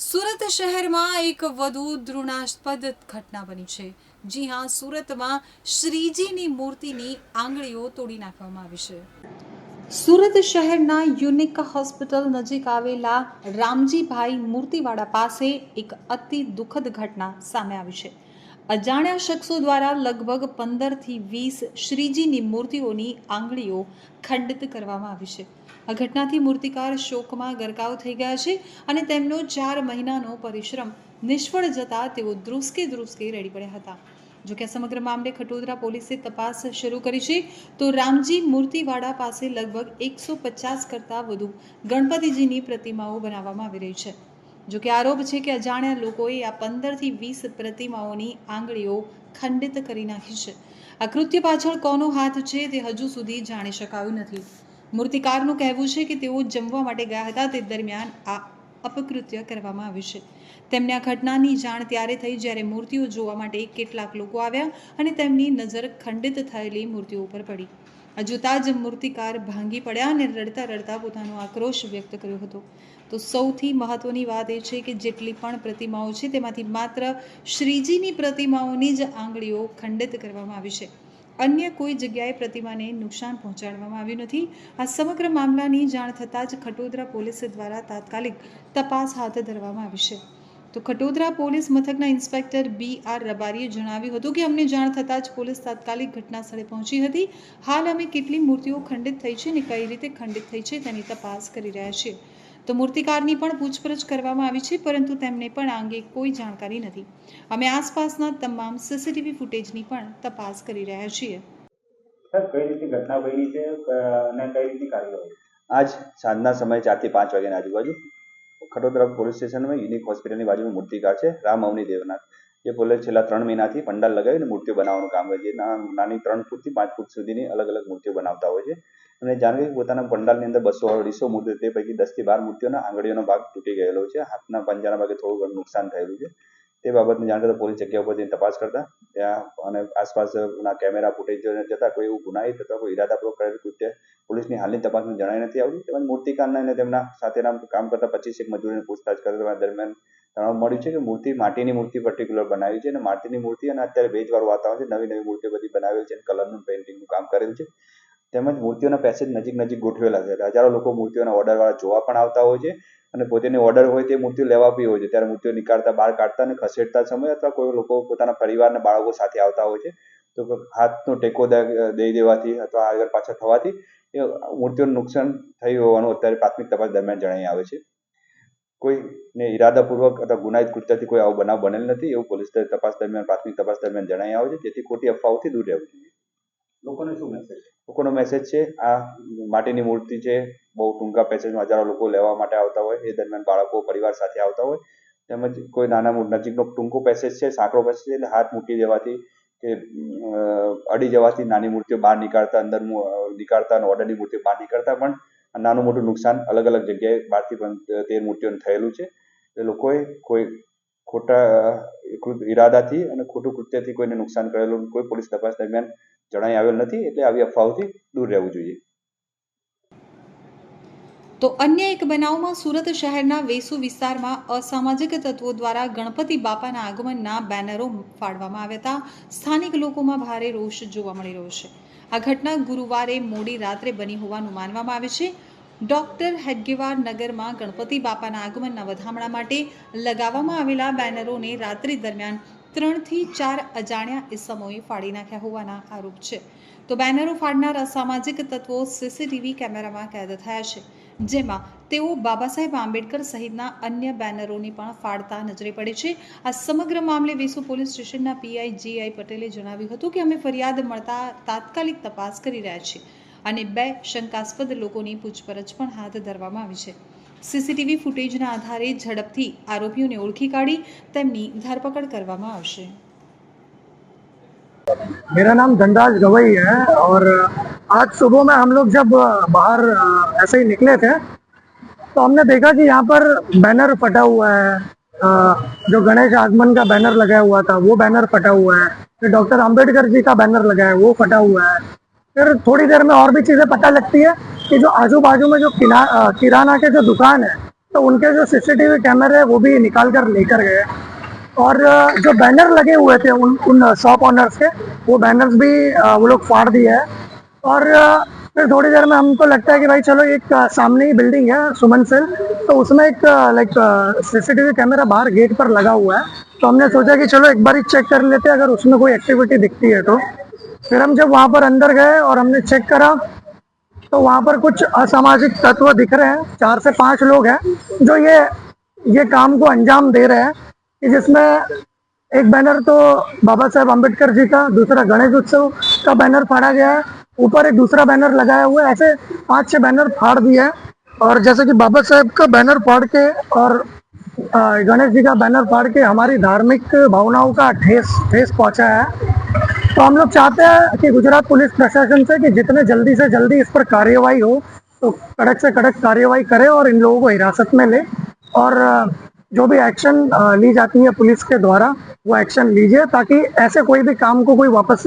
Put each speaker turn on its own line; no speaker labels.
સુરત શહેરમાં એક વધુ ધૃણાસ્પદ ઘટના બની છે. જી હા, સુરતમાં શ્રીજીની મૂર્તિની આંગળીઓ તોડી નાખવામાં આવી છે. સુરત શહેરના યુનિક હોસ્પિટલ નજીક આવેલા રામજીભાઈ મૂર્તિવાડા પાસે એક અતિ દુઃખદ ઘટના સામે આવી છે. અજાણ્યા શખ્સો દ્વારા લગભગ પંદરથી વીસ શ્રીજીની મૂર્તિઓની આંગળીઓ ખંડિત કરવામાં આવી છે. આ ઘટનાથી મૂર્તિકાર શોકમાં ગરકાવ થઈ ગયા છે અને તેમનો ચાર મહિનાનો પરિશ્રમ નિષ્ફળ જતા તેઓ ધ્રુસકે ધ્રુસકે રેડી પડ્યા હતા. જોકે આ સમગ્ર મામલે ખટોદરા પોલીસે તપાસ શરૂ કરી છે, તો રામજી મૂર્તિવાડા પાસે લગભગ એકસો પચાસ કરતાં વધુ ગણપતિજીની પ્રતિમાઓ બનાવવામાં આવી રહી છે. જોકે આરોપ છે કે અજાણ્યા લોકોએ આ પંદરથી વીસ પ્રતિમાઓની આંગળીઓ ખંડિત કરી નાખી છે. આ કૃત્ય પાછળ કોનો હાથ છે તે હજુ સુધી જાણી શકાયું નથી. મૂર્તિકારનું કહેવું છે કે તેઓ જમવા માટે ગયા હતા તે દરમિયાન આ અપકૃત્ય કરવામાં આવ્યું છે. તેમને આ ઘટનાની જાણ ત્યારે થઈ જ્યારે મૂર્તિઓ જોવા માટે કેટલાક લોકો આવ્યા અને તેમની નજર ખંડિત થયેલી મૂર્તિઓ ઉપર પડી. આ જોતાં જ મૂર્તિકાર ભાંગી પડ્યા અને રડતા રડતા પોતાનો આક્રોશ વ્યક્ત કર્યો હતો. તો સૌથી મહત્વની વાત એ છે કે જેટલી પણ પ્રતિમાઓ છે તેમાંથી માત્ર શ્રીજીની પ્રતિમાઓની જ આંગળીઓ ખંડિત કરવામાં આવી છે. અન્ય કોઈ જગ્યાએ પ્રતિમાને નુકસાન પહોંચાડવામાં આવ્યું નથી. આ સમગ્ર મામલાની જાણ થતાં જ ખટોદરા પોલીસ દ્વારા તાત્કાલિક તપાસ હાથ ધરવામાં આવી છે. તો ખટોદરા પોલીસ મથકના ઇન્સ્પેક્ટર બી આર રબારીએ જણાવ્યું હતું કે અમને જાણ થતાં જ પોલીસ તાત્કાલિક ઘટના સ્થળે પહોંચી હતી. હાલ અમે કેટલી મૂર્તિઓ ખંડિત થઈ છે અને કઈ રીતે ખંડિત થઈ છે તેની તપાસ કરી રહ્યા છીએ. તો મૂર્તિકારની પણ પૂછપરછ કરવામાં આવી છે પરંતુ તેમને પણ આ અંગે કોઈ જાણકારી નથી. અમે આસપાસના તમામ સીસીટીવી ફૂટેજની પણ તપાસ કરી રહ્યા છીએ.
સર કઈ રીતની ઘટના છે? અને કઈ રીતની
આજ સાંજના સમયે ચારથી પાંચ વાગ્યાની આજુબાજુ ખટોદરા પોલીસ સ્ટેશનમાં યુનિક હોસ્પિટલની બાજુમાં મૂર્તિકાર છે, રામ અવની દેવનાથ. જે બોલે છેલ્લા ત્રણ મહિનાથી પંડાલ લગાવીને મૂર્તિઓ બનાવવાનું કામ કરે છે. નાની ત્રણ ફૂટથી પાંચ ફૂટ સુધીની અલગ અલગ મૂર્તિઓ બનાવતા હોય છે. અને જાનવી પોતાના પંડાલની અંદર બસો અઢીસો મૂર્તિઓ, તે પૈકી દસથી બાર મૂર્તિઓના આંગળીઓનો ભાગ તૂટી ગયેલો છે. હાથના પંજાના ભાગે થોડું ઘણું નુકસાન થયેલું છે. તે બાબતની જાણ કરતા પોલીસ જગ્યા ઉપર જઈને તપાસ કરતા. ત્યાં અને આસપાસના કેમેરા ફૂટેજ જતા કોઈ એવું ગુનાહિત અથવા કોઈ ઇરાદાપૂર્વક કરેલ કૃત્ય પોલીસની હાલની તપાસમાં જણાઈ નથી આવ્યું તેમજ મૂર્તિકારના અને તેમના સાથેના કામ કરતા પચીસ એક મજૂરોની પૂછતાછ કરવા દરમિયાન જાણવા મળ્યું છે કે મૂર્તિ માટીની મૂર્તિ પર્ટિક્યુલર બનાવી છે અને માટીની મૂર્તિ અને અત્યારે ભેજવાળું વાતાવરણ છે. નવી નવી મૂર્તિઓ બધી બનાવેલ છે કલરનું પેઇન્ટિંગનું કામ કરેલ છે. તેમજ મૂર્તિઓના પેસેજ નજીક નજીક ગોઠવેલા છે. હજારો લોકો મૂર્તિઓના ઓર્ડરવાળા જોવા પણ આવતા હોય છે અને પોતેની ઓર્ડર હોય તે મૂર્તિઓ લેવા બી હોય છે. ત્યારે મૂર્તિઓ નીકાળતા, બહાર કાઢતા અને ખસેડતા સમય અથવા કોઈ લોકો પોતાના પરિવારના બાળકો સાથે આવતા હોય છે. તો હાથનો ટેકો દઈ દેવાથી અથવા આગળ પાછળ થવાથી એ મૂર્તિઓનું નુકસાન થયું હોવાનું અત્યારે પ્રાથમિક તપાસ દરમિયાન જણાઈ આવે છે. કોઈને ઇરાદાપૂર્વક અથવા ગુનાહિત કૃત્યથી કોઈ આવો બનાવ બનેલ નથી એવું પોલીસ તપાસ દરમિયાન, પ્રાથમિક તપાસ દરમિયાન જણાઈ આવે છે. જેથી ખોટી અફવાઓથી દૂર રહેવું જોઈએ.
લોકોને શું મેસેજ
લોકોનો મેસેજ છે. આ માટીની મૂર્તિ છે. બહુ ટૂંકા પેસેજમાં હજારો લોકો લેવા માટે આવતા હોય. એ દરમિયાન બાળકો, પરિવાર સાથે આવતા હોય. તેમજ કોઈ નાના નજીકનો ટૂંકો પેસેજ છે, સાંકડો પેસેજ છે હાથ મૂકી દેવાથી કે અડી જવાથી નાની મૂર્તિઓ બહાર નીકાળતા, અંદર નીકાળતા અને ઓર્ડરની મૂર્તિઓ બહાર નીકળતા પણ નાનું મોટું નુકસાન અલગ અલગ જગ્યાએ બારથી પણ તેર મૂર્તિઓને થયેલું છે. એ લોકોએ કોઈ ખોટા ઈરાદાથી અને ખોટું કૃત્યથી કોઈને નુકસાન કરેલું, કોઈ પોલીસ તપાસ દરમિયાન જણાઈ આવેલ નથી એટલે આવી અફવાઓથી દૂર રહેવું જોઈએ.
તો અન્ય એક બનાવમાં સુરત શહેરના વેસુ વિસ્તારમાં અસામાજિક તત્વો દ્વારા ગણપતિ બાપાના આગમનના બેનરો ફાડવામાં આવ્યા હતા. સ્થાનિક લોકોમાં ભારે રોષ જોવા મળી રહ્યો છે. આ ઘટના ગુરુવારે મોડી રાત્રે બની હોવાનું માનવામાં આવે છે. ડોક્ટર હેડગેવાર નગરમાં ગણપતિ બાપાના આગમનના વધામણા માટે લગાવવામાં આવેલા બેનરોને રાત્રિ દરમિયાન ત્રણથી ચાર અજાણ્યા ઇસમોએ ફાડી નાખ્યા હોવાના આરોપ છે. તો બેનરો ફાડનાર અસામાજિક તત્વો સીસીટીવી કેમેરામાં કેદ થયા છે. જેમાં તેઓ બાબા સાહેબ આંબેડકર સહિતના અન્ય બેનરોની પણ ફાડતા નજરે પડે છે. આ સમગ્ર મામલે વેસુ પોલીસ સ્ટેશનના પીઆઈ જીઆઈ પટેલે જણાવ્યું હતું કે અમે ફરિયાદ મળતા તાત્કાલિક તપાસ કરી રહ્યા છીએ અને બે શંકાસ્પદ લોકોની પૂછપરછ પણ હાથ ધરવામાં આવી છે. સીસીટીવી ફૂટેજના આધારે ઝડપથી આરોપીઓને ઓળખી કાઢી તેમની ધરપકડ કરવામાં આવશે
मेरा नाम धनराज गवई है और आज सुबह में हम लोग जब बाहर अ, ऐसे ही निकले थे तो हमने देखा कि यहाँ पर बैनर फटा हुआ है अ, जो गणेश आगमन का बैनर लगाया हुआ था वो बैनर फटा हुआ है फिर डॉक्टर अंबेडकर जी का बैनर लगा है वो फटा हुआ है फिर थोड़ी देर में और भी चीज़ें पता लगती है कि जो आजू बाजू में जो किराना के जो दुकान है तो उनके जो सीसीटीवी कैमरे है, वो भी निकाल कर लेकर गए और जो बैनर लगे हुए थे उन उन शॉप ऑनर्स के, वो बैनर्स भी वो लोग फाड़ दिए हैं। और फिर थोड़ी देर में हमको लगता है कि भाई चलो एक सामने ही बिल्डिंग है, सुमन सेल तो उसमें एक लाइक सीसीटीवी कैमरा बाहर गेट पर लगा हुआ है। तो हमने सोचा कि चलो एक बार ही चेक कर लेते हैं, अगर उसमें कोई एक्टिविटी दिखती है तो। फिर हम जब वहाँ पर अंदर गए और हमने चेक करा तो वहाँ पर कुछ असामाजिक तत्व दिख रहे हैं। चार से पाँच लोग हैं जो ये ये काम को अंजाम दे रहे हैं कि जिसमें एक बैनर तो बाबा साहेब अंबेडकर जी का, दूसरा गणेश उत्सव का बैनर फाड़ा गया है। ऊपर एक दूसरा बैनर लगाया हुआ है। ऐसे पाँच छह बैनर फाड़ दिए हैं। और जैसे कि बाबा साहेब का बैनर फाड़ के और गणेश जी का बैनर फाड़ के हमारी धार्मिक भावनाओं का ठेस ठेस पहुँचा है। तो हम लोग चाहते हैं कि गुजरात पुलिस प्रशासन से कि जितने जल्दी से जल्दी इस पर कार्यवाही हो तो कड़क से कड़क कार्यवाही करे और इन लोगों को हिरासत में ले। और जो भी एक्शन ली जाती है पुलिस के द्वारा, वो एक्शन लीजिए ताकि ऐसे कोई भी काम को कोई वापस